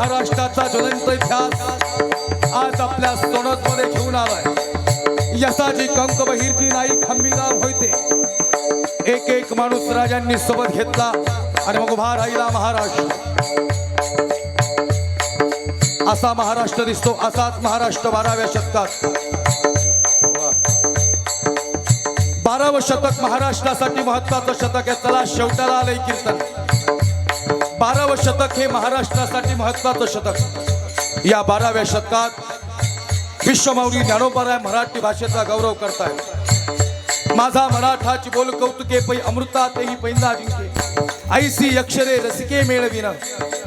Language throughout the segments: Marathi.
महाराष्ट्राचा ज्वलंत इतिहास आज आपल्या सोनतमध्ये घेऊन आलाय. यसाची कंक बहिरची नाईक खंबीदार होते. एक एक माणूस राजांनी सोबत घेतला आणि मग उभा राहिला महाराष्ट्र. असा महाराष्ट्र दिसतो असाच महाराष्ट्र बाराव्या शतकात. बारावं शतक महाराष्ट्रासाठी महत्वाचं शतक आहे. चला शेवटाला आलंय कीर्तन. बारावं शतक हे महाराष्ट्रासाठी महत्वाचं शतक. या बाराव्या शतकात विश्वमौली ज्ञानोपराय मराठी भाषेचा गौरव करतायत. माझा मराठाची बोल कौतुके पै अमृता तेही पैंदा जिंके. ऐसी अक्षरे रसिके मेळविन.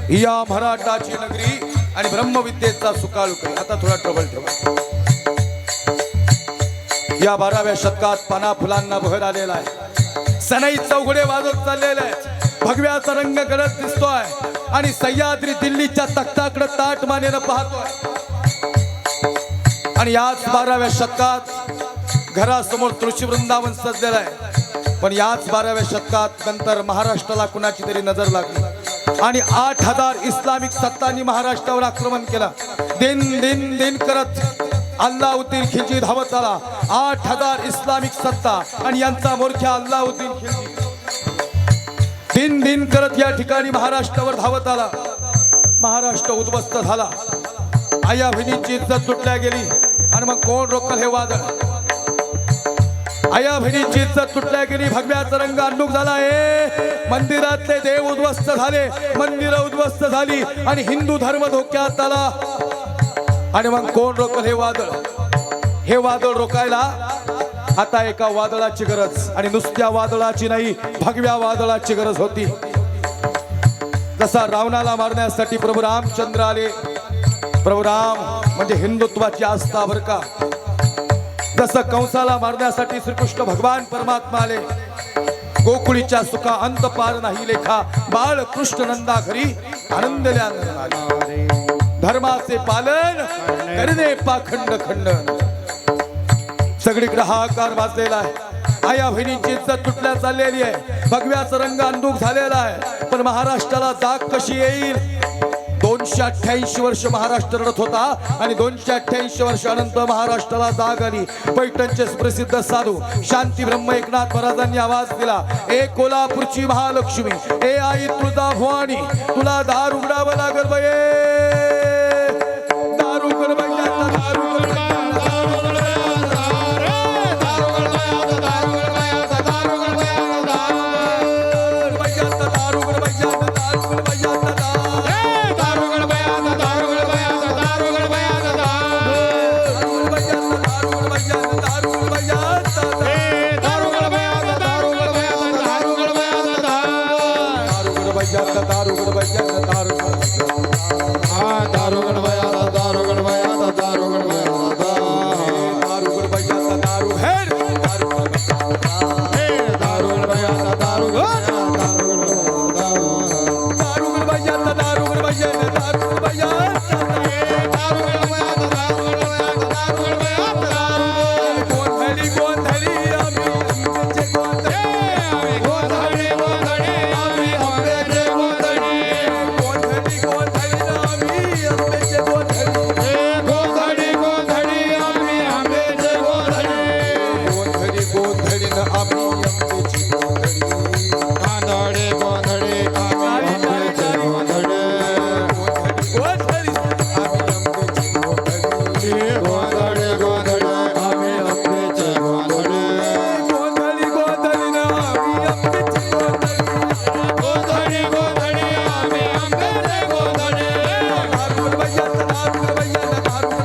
या मराठाची नगरी आणि ब्रह्मविद्येचा सुकाळुके आता थोडा ट्रबल ठेवा. या बाराव्या शतकात पाना फुलांना बहर आलेला आहे. सनई चौघडे वाजत चाललेले आहेत. भगव्याचा रंग गडद दिसतोय. आणि सह्याद्री दिल्लीच्या तख्ताकडे ताट मानेनं पाहतोय. आणि याच बाराव्या शतकात घरासमोर तुळशी वृंदावन सजलेलं आहे. पण याच बाराव्या शतकात नंतर महाराष्ट्राला कुणाची तरी नजर लागली. आणि आठ हजार इस्लामिक सत्तांनी महाराष्ट्रावर आक्रमण केलं. दिन दिन दिन करत अल्लाउद्दीन खिलजी धावत आला. आठ हजार इस्लामिक सत्ता आणि यांचा मोर्ख्या अल्लाउद्दीन खिलजी. दिन दिन करत या ठिकाणी महाराष्ट्रावर धावत आला. महाराष्ट्र उद्ध्वस्त झाला. आया बहिणींची इज्जत तुटल्या गेली. आणि मग कोण रोखल हे वादळ? आया बहिणींची इज्जत तुटल्या गेली. भगव्याचा रंग अंडूक झाला. हे मंदिरातले देव उद्ध्वस्त झाले. मंदिर उद्ध्वस्त झाली. आणि हिंदू धर्म धोक्यात आला. आणि मग कोण रोखल हे वादळ? हे वादळ रोखायला आता एका वादळाची गरज आणि नुसत्या वादळाची नाही भगव्या वादळाची गरज होती. जसा रावणाला मारण्यासाठी प्रभू रामचंद्र आले प्रभू राम म्हणजे हिंदुत्वाची आस्था बर का? जसं कंसाला मारण्यासाठी श्रीकृष्ण भगवान परमात्मा आले गोकुळीच्या सुखा अंत पार नाही लेखा बाळ कृष्ण नंदा घरी आनंदल्या धर्माचे पालन करणे पाखंड खंड सगळीकडे हाकार वाजलेला आहे. आया बहिणींची इज्जत तुटल्या चाललेली आहे. भगव्याचा रंग अंदूक झालेला आहे. पण महाराष्ट्राला जाग कशी येईल? दोनशे अठ्ठ्याऐंशी वर्ष महाराष्ट्र रडत होता आणि दोनशे अठ्ठ्याऐंशी वर्षानंतर महाराष्ट्राला जाग आली. पैठणचे प्रसिद्ध साधू शांती ब्रह्म एकनाथ महाराजांनी आवाज दिला. ए कोल्हापूरची महालक्ष्मी ए आई तुझा भवानी तुला दार उघडावं लागल बये. about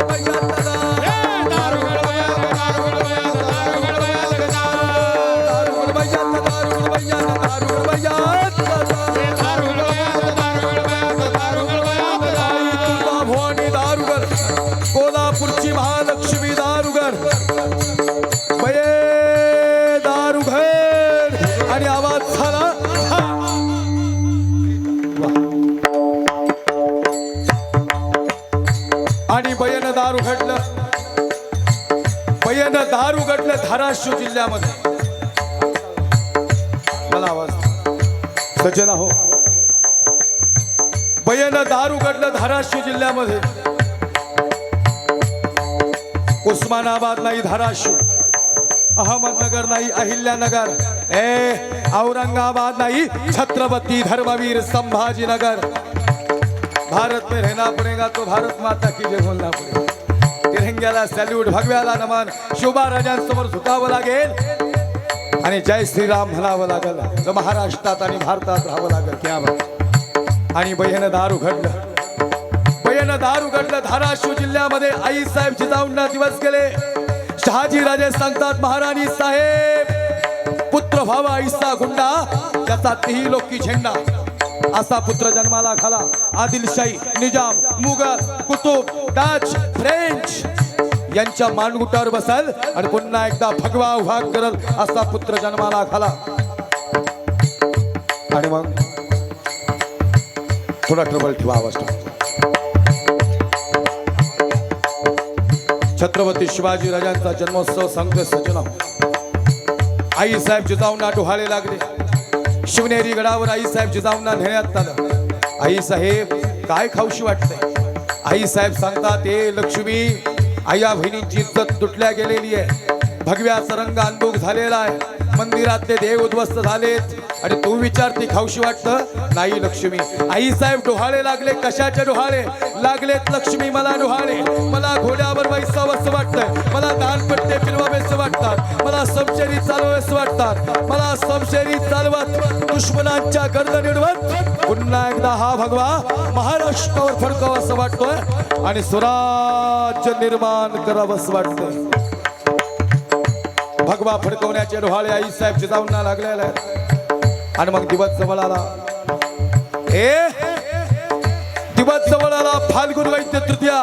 दार उघडलं धाराशिव आवाज़ सज्जन हो भयन दार उघडलं धाराशिव जिल्ह्यामध्ये. उस्मानाबाद नाही धाराशिव. अहमदनगर नाही, अहिल्यानगर. ए, औरंगाबाद नहीं, छत्रपति धर्मवीर संभाजीनगर. भारत में रहना पड़ेगा तो भारत माता की जय बोलना पड़ेगा. तिरंग्याला सॅल्यूट भगव्याला नमन. शोभा राजांसमोर झुकावं लागेल. आणि जय श्रीराम म्हणावं लागेल. तर महाराष्ट्रात आणि भारतात राहावं लागेल. क्या आणि बहिण दार उघडलं बहिण दार उघडलं धाराशिव जिल्ह्यामध्ये आई साहेब जिजाऊंना दिवस गेले. शहाजी राजे सांगतात महाराणी साहेब पुत्र भावा आईसा गुंडा त्याचा तेही लोकी झेंडा. असा पुत्र जन्माला घाला. आदिलशाही निजाम मुघल कुतुब डच फ्रेंच यांच्या मानगुटावर बसाल आणि पुन्हा एकदा भगवा उभा करल असा पुत्र जन्माला घाला आणि मग थोडा ट्रबल ठेवा आवाज छत्रपती शिवाजी राजांचा जन्मोत्सव सांगतो सजना आई साहेब जिजाऊंना डोहाळे लागले. शिवनेरी गडावर आई साहेब जिजाऊंना नेण्यात आलं. आई साहेब काय खाऊशी वाटतंय? आई साहेब सांगतात ए लक्ष्मी आया बहिणींची इज्जत तुटल्या गेलेली आहे. भगव्या सरंग अनुभव झालेला आहे. मंदिरातले देव उद्ध्वस्त झालेत. आणि तू विचारते खाऊशी वाटतं? नाही लक्ष्मी. आई साहेब डोहाळे लागले कशाचे डोहाळे? लागलेत लक्ष्मी मला डोहाळे. मला घोड्यावर बैसावंसं वाटतंय. मला दानपट्टे फिरवावेस वाटतात. मला समशेरी चालवावेसे वाटतात. मला समशेरी चालवत दुश्मनांच्या गर्द निडवत. पुन्हा एकदा हा भगवा महाराष्ट्रावर फडकावा असं वाटतोय. आणि स्वराज्य निर्माण करावं असं वाटतंय. भगवा फडकवण्याचे डोहाळे आई जाऊन जिजाऊंना लागलेला आहे आणि मग दिवस जवळ आला. ए दिवस जवळ आला फाल्गुन वैद्य तृतीया.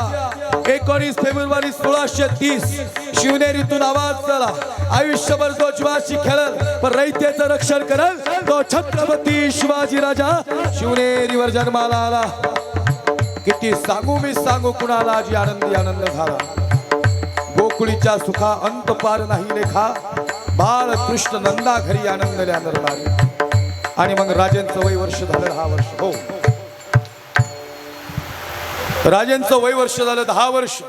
एकोणीस फेब्रुवारी सोळाशे तीस. शिवनेरीतून आवाज झाला. आयुष्यभर तो जीवाशी खेळल पण रैतेचं रक्षण करल तो छत्रपती शिवाजी राजा. शिवनेरीवर जन्माला आला. किती सांगू मी सांगू कुणाला आजी आनंदी आनंद झाला. गोकुळीच्या सुखा अंत पार नाही लेखा. बाळ कृष्ण नंदा घरी आनंदल्या नरनारी आणि मग राजेंचं वय वर्ष झालं दहा वर्ष. हो. राजेंचं वय वर्ष झालं दहा वर्ष.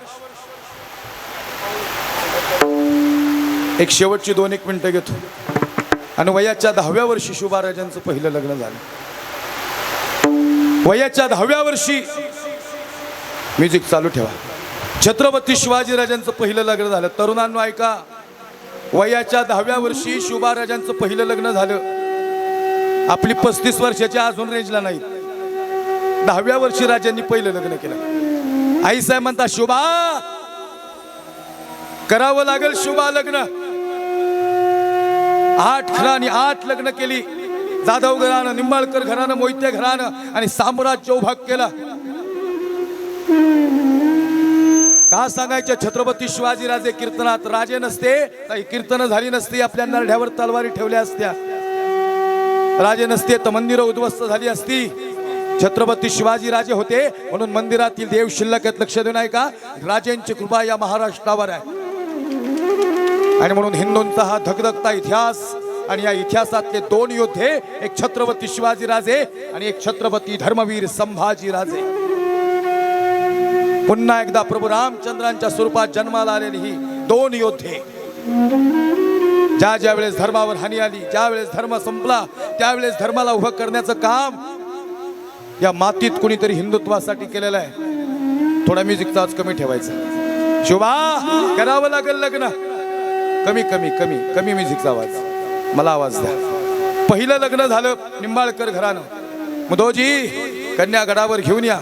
एक शेवटची दोन एक मिनिटं घेतो. आणि वयाच्या दहाव्या वर्षी शुभा राजांचं पहिलं लग्न झालं. वयाच्या दहाव्या वर्षी म्युझिक चालू ठेवा. छत्रपती शिवाजी राजांचं पहिलं लग्न झालं. तरुणांनो ऐका. वयाच्या दहाव्या वर्षी शुभा राजांचं पहिलं लग्न झालं. आपली पस्तीस वर्षाची अजून रेंजला नाही दहाव्या वर्षी राजांनी पहिलं लग्न केलं. आई साहेब म्हणता शुभा करावं लागेल शुभा लग्न. आठ घरांनी आठ लग्न केली. जाधव घरानं निंबाळकर घरानं मोहिते घरानं आणि साम्राज्य उभाग केला. का सांगायचे छत्रपती शिवाजीराजे कीर्तनात राजे नसते काही कीर्तन झाली नसती आपल्या नरढ्यावर तलवारी ठेवल्या असत्या. राजे नसते तर मंदिरं उद्ध्वस्त झाली असती. छत्रपती शिवाजी राजे होते म्हणून मंदिरातील देव शिल्लक आहेत. लक्ष देऊन आहे का राजेंची कृपा या महाराष्ट्रावर आहे. आणि म्हणून हिंदूंचा हा धगधगता इतिहास आणि या इतिहासातले दोन योद्धे एक छत्रपती शिवाजी राजे आणि एक छत्रपती धर्मवीर संभाजी राजे. पुन्हा एकदा प्रभू रामचंद्रांच्या स्वरूपात जन्माला आलेली ही दोन योद्धे. ज्या ज्या वेळेस धर्मावर हानी आली ज्या वेळेस धर्म संपला त्यावेळेस धर्माला उभं करण्याचं काम या मातीत कुणीतरी हिंदुत्वासाठी केलेलं आहे. थोडा म्युझिकचा आज कमी ठेवायचा. शोभा करावं लागेल लग्न. कमी कमी कमी कमी म्युझिकचा आवाज. मला आवाज द्या. पहिलं लग्न झालं निंबाळकर घरानं. मुधोजी कन्या गडावर घेऊन या.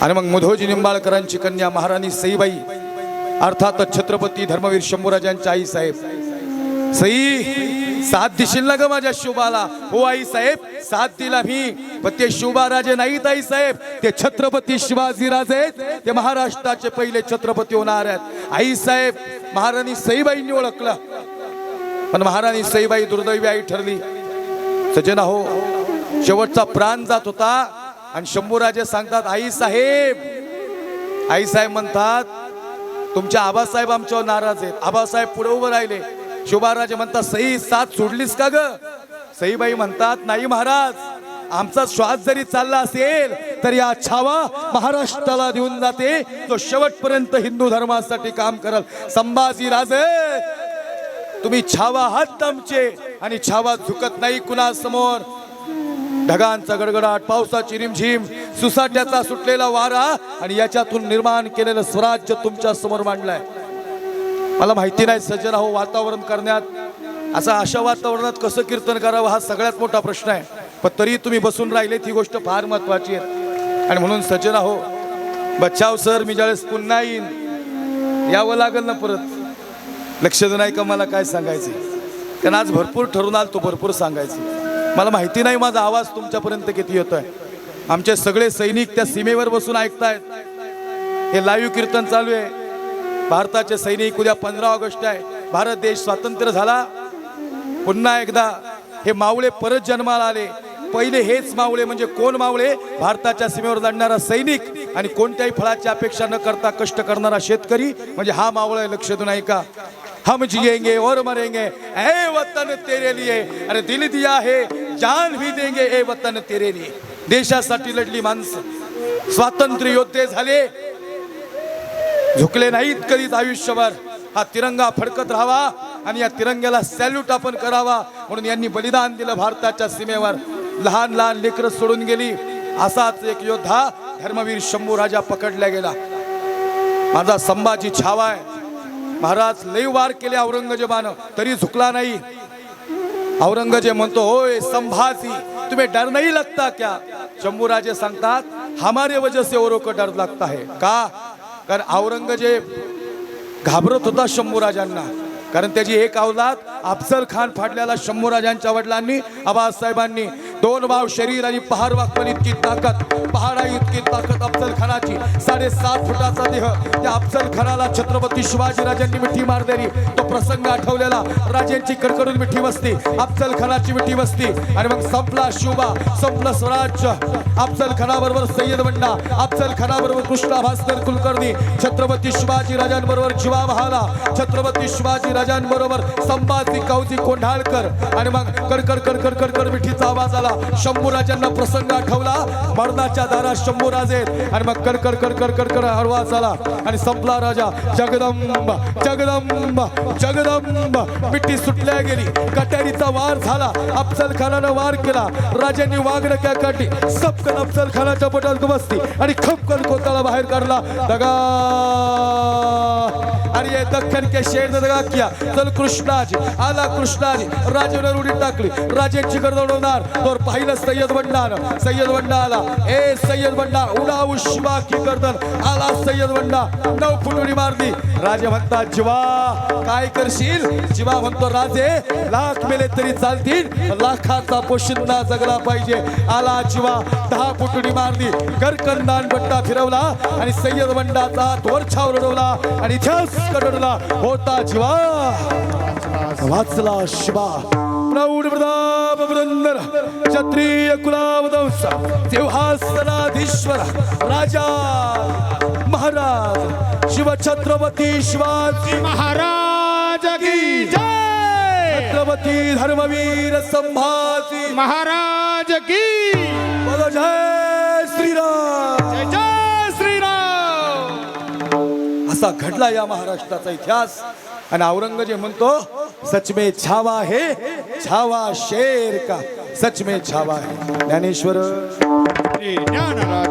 आणि मग मुधोजी निंबाळकरांची कन्या महाराणी सईबाई. अर्थात छत्रपती धर्मवीर शंभूराजांच्या आई साहेब. सई साथ दिशील ना ग माझ्या शुभाला? हो आई साहेब साथ दिला मी. पण ते शुभाराजे नाहीत आई साहेब. ते छत्रपती शिवाजी राजे आहेत. ते महाराष्ट्राचे पहिले छत्रपती होणार आहेत. आई साहेब महाराणी सईबाईंनी ओळखलं. पण महाराणी सईबाई दुर्दैवी आई ठरली. सजना हो शेवटचा प्राण जात होता. आणि शंभूराजे सांगतात आई साहेब आई साहेब म्हणतात तुमच्या आबासाहेब आमच्यावर नाराज आहेत. आबासाहेब पुढे उभं राहिले. शुभाराजे म्हणतात सई साथ सोडलीस का ग? सईबाई म्हणतात नाही महाराज आमचा श्वास जरी चालला असेल तर या छावा महाराष्ट्राला देऊन जाते. तो शेवटपर्यंत हिंदू धर्मासाठी काम करल. संभाजी राजे तुम्ही छावा आहात आमचे आणि छावा झुकत नाही कुणासमोर. ढगांचा गडगडाट पावसाची रिमझिम सुसाट्याचा सुटलेला वारा आणि याच्यातून निर्माण केलेलं स्वराज्य तुमच्यासमोर मांडलंय. मला माहिती नाही सज्जन हो वातावरण करण्यात. असं अशा वातावरणात कसं कीर्तन करावं हा सगळ्यात मोठा प्रश्न आहे. पण तरी तुम्ही बसून राहिलेत ही गोष्ट फार महत्वाची आहे. आणि म्हणून सज्जन हो बच्चाव सर मी ज्यावेळेस पुन्हा येईन यावं लागेल ना परत. लक्ष देऊ नाही का मला काय सांगायचं कारण आज भरपूर ठरून आल तो भरपूर सांगायचं मला माहिती नाही माझा आवाज तुमच्यापर्यंत किती येतोय. आमचे सगळे सैनिक त्या सीमेवर बसून ऐकतायत. हे लाईव्ह कीर्तन चालू आहे. भारताचे सैनिक उद्या पंधरा ऑगस्ट आहे. भारत देश स्वातंत्र्य झाला. पुन्हा एकदा हे मावळे परत जन्माला आले. पहिले हेच मावळे म्हणजे कोण मावळे? भारताच्या सीमेवर लढणारा सैनिक आणि कोणत्याही फळाची अपेक्षा न करता कष्ट करणारा शेतकरी म्हणजे हा मावळा आहे, लक्ष देऊन ऐका. हम जिएंगे और मरेंगे. ए वतन तेरे लिए. अरे दिल दिया है. जान भी देंगे ए वतन तेरे लिए। देशासाठी लढली माणसं स्वातंत्र्य योद्धे झाले. झुकले नाहीत कधीच आयुष्यभर. हा तिरंगा फडकत राहावा आणि या तिरंग्याला सॅल्यूट आपण करावा म्हणून यांनी बलिदान दिलं भारताच्या सीमेवर. लहान लहान लेकरं सोडून गेली. असाच एक योद्धा धर्मवीर शंभू राजा पकडला गेला. माझा संभाजी छावा आहे. महाराज लई वार केले औरंगजेबानं तरी झुकला नाही. औरंगजेब म्हणतो होय संभाजी तुम्ही डर नहीं लगता क्या? शंभू राजे सांगतात हमारे वजह से औरों को डर लागता है. का? कारण औरंगजेब घाबरत होता शंभू राजांना कारण त्याची एक अवलाद अफजल खान फाडल्याला शंभू राजांच्या वडिलांनी आबासाहेबांनी दोन भाव शरीर आणि पहाड वाकपण इतकी ताकद. पहाडा इतकी ताकद अफजल खानाची साडेसात फुटाचा देह. त्या अफजल खानाला छत्रपती शिवाजी राजांनी मिठी मार दिली तो प्रसंग आठवलेला. राजांची कडकडून मिठी बसती अफजल खानाची मिठी बसती आणि मग संपला शोभा. संपलं स्वराज्य. अफजल खानाबरोबर सय्यद बंडा अफजल खानाबरोबर कृष्णा भास्कर कुलकर्णी. छत्रपती शिवाजी राजांबरोबर जीवा बहाला छत्रपती शिवाजी राजांबरोबर संभाजी कावजी कोंढाळकर. आणि मग कडकड कडकड कडकड मिठीचा आवाज आला. शंभू शंभूराजांना प्रसंग आठवला. मरणाच्या दारात शंभूराजे आणि मग कर कर कर कर कर कर हळवा झाला आणि संपला राजा. जगदंब जगदंब जगदंब. मिठी सुटल्या गेली. कट्यारीचा वार झाला. अफजल खानानं वार केला. राजांनी वागणं क्या काढली सपकन अफजल खानाच्या पटात बसली आणि खपकन कोताला बाहेर काढला. दगा. आणि दख्खन के शेर ने दगा किया. चल कृष्णाजी. आला कृष्णाजी. राजेने उडी टाकली. राजेंची गर्दवणार तर पाहिलं सय्यद बंडार सय्यद बंडा आला ए सय्यद बंडा उडाऊ शिवा की गर्दन. आला सय्यद बंडा नऊ फुटुडी मारली. राजे म्हणतात जीवा काय करशील? जीवा म्हणतो राजे लाख मेले तरी चालतील लाखाचा पोशिंदा जगला पाहिजे. आला जीवा दहा फुटुडी मारली. गरकंदान बट्टा फिरवला आणि सय्यद बंडाचा हात उडवला आणि इतिहास कडवला होता जीवा. वाचला शिवा. प्रौढ प्रताप पुरंदर क्षत्रिय कुलावदंस सिंहासनाधीश्वर राजा महाराज शिवछत्रपती शिवाजी महाराज की जय। छत्रपती धर्मवीर संभाजी महाराज की बोलो जय श्रीराम। जय। असा घडला या महाराष्ट्राचा इतिहास. आणि औरंगजेब म्हणतो सच में छावा है छावा शेर का सच में छावा है. ज्ञानेश्वर. ज्ञानराज